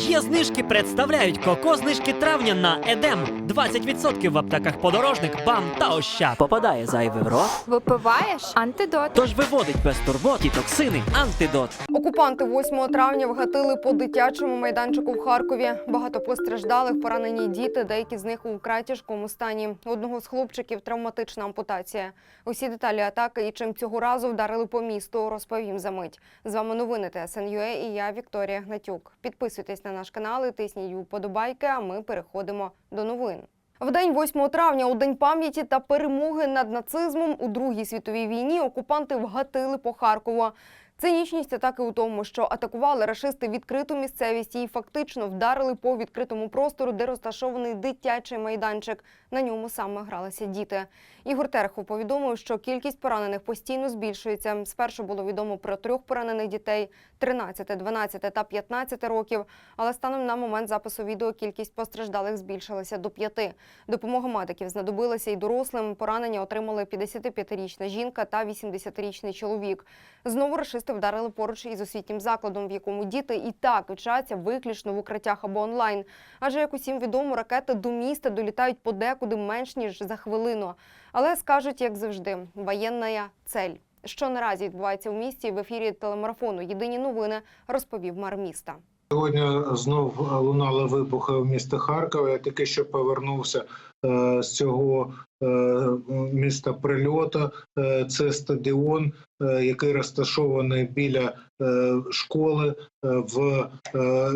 Є знижки представляють коко знижки травня на Едем. 20% в аптеках подорожник, бам та ощад. Попадає зайвий в рот, Випиваєш антидот. тож виводить без турбот і токсини антидот. Окупанти 8 травня вгатили по дитячому майданчику в Харкові. Багато постраждалих, поранені діти, деякі з них у вкрай тяжкому стані. Одного з хлопчиків травматична ампутація. Усі деталі атаки і чим цього разу вдарили по місту, розповім за мить. З вами новини ТСНЮА і я Вікторія Гнатюк. Підписуйтесь на наш канал і тисніть вподобайки. А ми переходимо до новин. В день 8 травня, у день пам'яті та перемоги над нацизмом у Другій світовій війні, окупанти вгатили по Харкову. Цинічність атаки у тому, що атакували рашисти відкриту місцевість і фактично вдарили по відкритому простору, де розташований дитячий майданчик. На ньому саме гралися діти. Ігор Терехов повідомив, що кількість поранених постійно збільшується. Спершу було відомо про трьох поранених дітей 13, 12 та 15 років. Але станом на момент запису відео кількість постраждалих збільшилася до п'яти. Допомога медиків знадобилася і дорослим. Поранення отримали 55-річна жінка та 80-річний чоловік. Знову рашисти вдарили поруч із освітнім закладом, в якому діти і так вчаться виключно в укриттях або онлайн. Адже як усім відомо, ракети до міста долітають подекуди менш ніж за хвилину. Але скажуть, як завжди, воєнна цель. Що наразі відбувається в місті в ефірі телемарафону Єдині новини розповів мер міста. Сьогодні знов лунали вибухи в місті Харкова. Я тільки що повернувся з цього е, міста прильоту. Е, це стадіон, е, який розташований біля е, школи е, в е,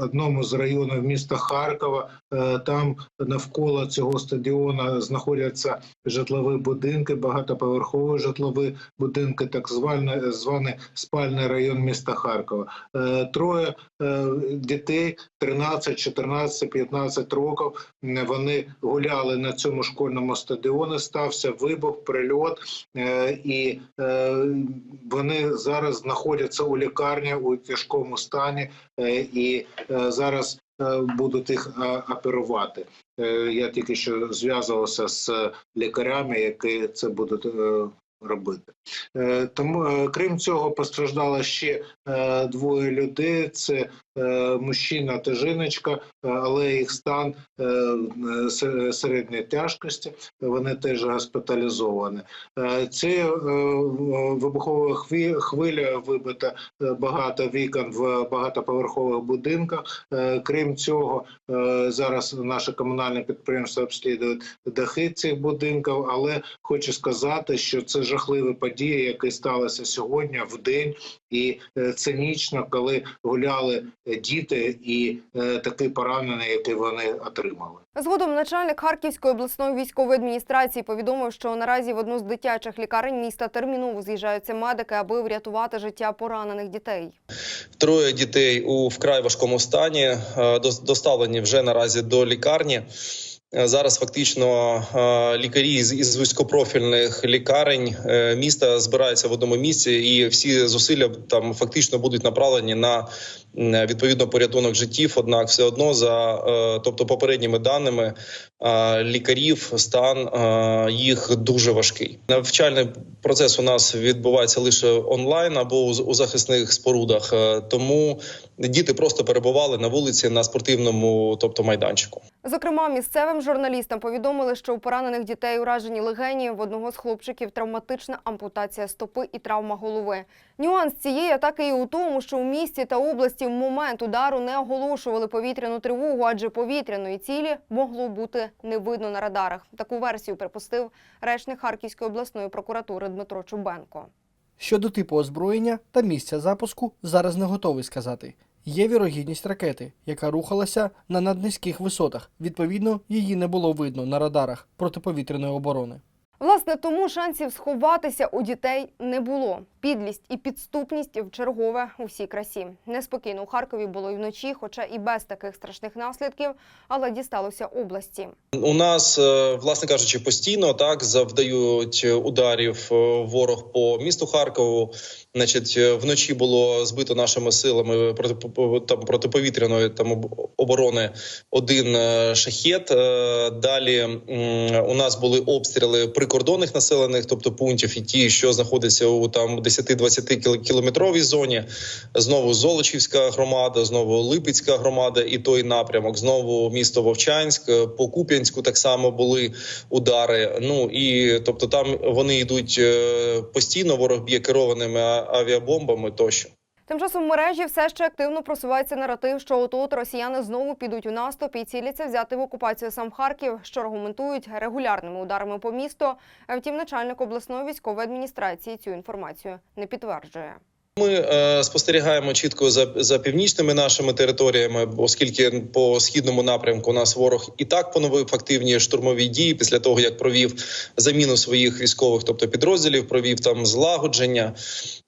одному з районів міста Харкова. Е, там навколо цього стадіону знаходяться житлові будинки, багатоповерхові житлові будинки, так званий, званий спальний район міста Харкова. Е, Троє е, дітей 13, 14, 15 років. Вони гуляли на цьому школьному стадіоні. Стався вибух, прильот, е, і е, вони зараз знаходяться у лікарні у тяжкому стані, е, і зараз будуть їх оперувати. Я тільки що зв'язувався з лікарями, які це будуть робити. Тому, крім цього, постраждало ще двоє людей: це е, мужчина та жіночка, е, але їх стан е, е, се- середньої тяжкості. Вони теж госпіталізовані. Е, Це е, вибухова хвиля вибита е, багато вікон в багатоповерхових будинках. Е, Крім цього, е, зараз наше комунальне підприємство обслідують дахи цих будинків, але хочу сказати, що це жахливі події, які сталися сьогодні в день, і е, цинічно, коли гуляли е, діти і е, такі поранені, які вони отримали. Згодом начальник Харківської обласної військової адміністрації повідомив, що наразі в одну з дитячих лікарень міста терміново з'їжджаються медики, аби врятувати життя поранених дітей. Троє дітей у вкрай важкому стані е, доставлені вже наразі до лікарні. Е, Зараз фактично е, лікарі із, із вузькопрофільних лікарень е, міста збираються в одному місці, і всі зусилля там фактично будуть направлені на відповідно порятунок життів. Однак, все одно за тобто попередніми даними лікарів стан їх дуже важкий. Навчальний процес у нас відбувається лише онлайн або у, захисних спорудах, тому діти просто перебували на вулиці на спортивному, тобто майданчику. Зокрема, місцевим журналістам повідомили, що у поранених дітей уражені легені в одного з хлопчиків травматична ампутація стопи і травма голови. Нюанс цієї атаки і у тому, що у місті та області в момент удару не оголошували повітряну тривогу, адже повітряної цілі могло бути не видно на радарах. Таку версію припустив речник Харківської обласної прокуратури Дмитро Чубенко. Щодо типу озброєння та місця запуску зараз не готовий сказати. Є вірогідність ракети, яка рухалася на наднизьких висотах. Відповідно, її не було видно на радарах протиповітряної оборони. Власне, тому шансів сховатися у дітей не було. Підлість і підступність в чергове у всій красі. Неспокійно у Харкові було і вночі, хоча і без таких страшних наслідків, але дісталося області. У нас, е, власне кажучи, постійно так завдають ударів е, ворог по місту Харкову. Значить, е, вночі було збито нашими силами там протиповітряної там оборони один е, шахет. Е, Далі у нас були обстріли прикордонних населених, тобто пунктів, і ті, що знаходяться у там 10-20 кілометровій зоні. Знову Золочівська громада, знову Липецька громада, і той напрямок. Знову місто Вовчанськ, по Куп'янську так само були удари. Ну і тобто, там вони йдуть е, постійно. Ворог б'є керованими авіабомбами тощо. Тим часом в мережі все ще активно просувається наратив, що отут росіяни знову підуть у наступ і ціляться взяти в окупацію сам Харків, що аргументують регулярними ударами по місту. Втім, начальник обласної військової адміністрації цю інформацію не підтверджує. Ми е, спостерігаємо чітко за, за північними нашими територіями, оскільки по східному напрямку нас ворог і так поновив активні штурмові дії після того, як провів заміну своїх військових, тобто підрозділів, провів там злагодження.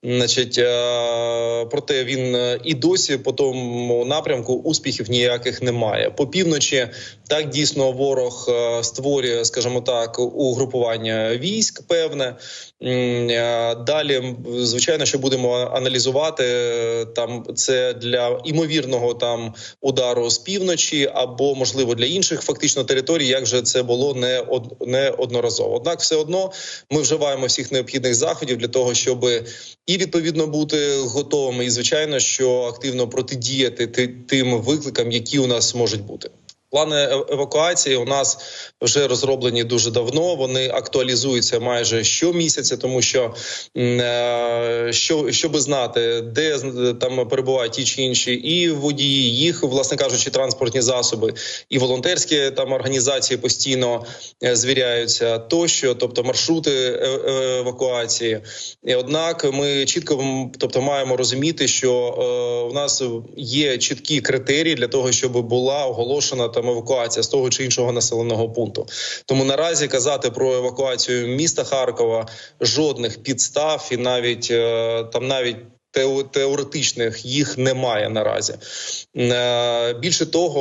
Значить, е, проте він е, і досі по тому напрямку успіхів ніяких немає. По півночі так дійсно ворог е, створює, скажімо так, угрупування військ певне. Е, Далі, звичайно, що будемо аналізувати там це для імовірного там удару з півночі, або можливо для інших фактично територій, як же це було не од- неодноразово. Однак, все одно ми вживаємо всіх необхідних заходів для того, щоб і відповідно бути готовими, і звичайно, що активно протидіяти ти- тим викликам, які у нас можуть бути. Плани е- евакуації у нас вже розроблені дуже давно. Вони актуалізуються майже щомісяця, тому що е, що щоб знати, де там перебувають ті чи інші і водії, їх, власне кажучи, транспортні засоби, і волонтерські там організації постійно е, звіряються тощо, тобто маршрути евакуації. Однак ми чітко тобто маємо розуміти, що у нас є чіткі критерії для того, щоб була оголошена там евакуація з того чи іншого населеного пункту. Тому наразі казати про евакуацію міста Харкова жодних підстав і навіть е, там навіть. Теоретичних їх немає наразі. Е, Більше того,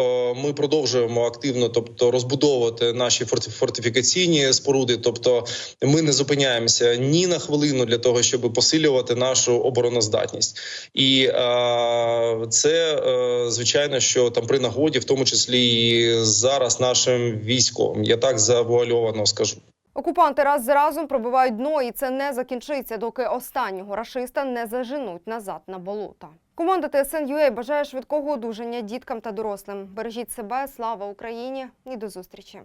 е, ми продовжуємо активно, тобто розбудовувати наші форти- фортифікаційні споруди. Тобто, ми не зупиняємося ні на хвилину для того, щоб посилювати нашу обороноздатність, і е, це е, звичайно, що там при нагоді, в тому числі і зараз нашим військовим. Я так завуальовано скажу. Окупанти раз за разом пробивають дно, і це не закінчиться, доки останнього рашиста не заженуть назад на болота. Команда ТСН.UA бажає швидкого одужання діткам та дорослим. Бережіть себе, слава Україні і до зустрічі.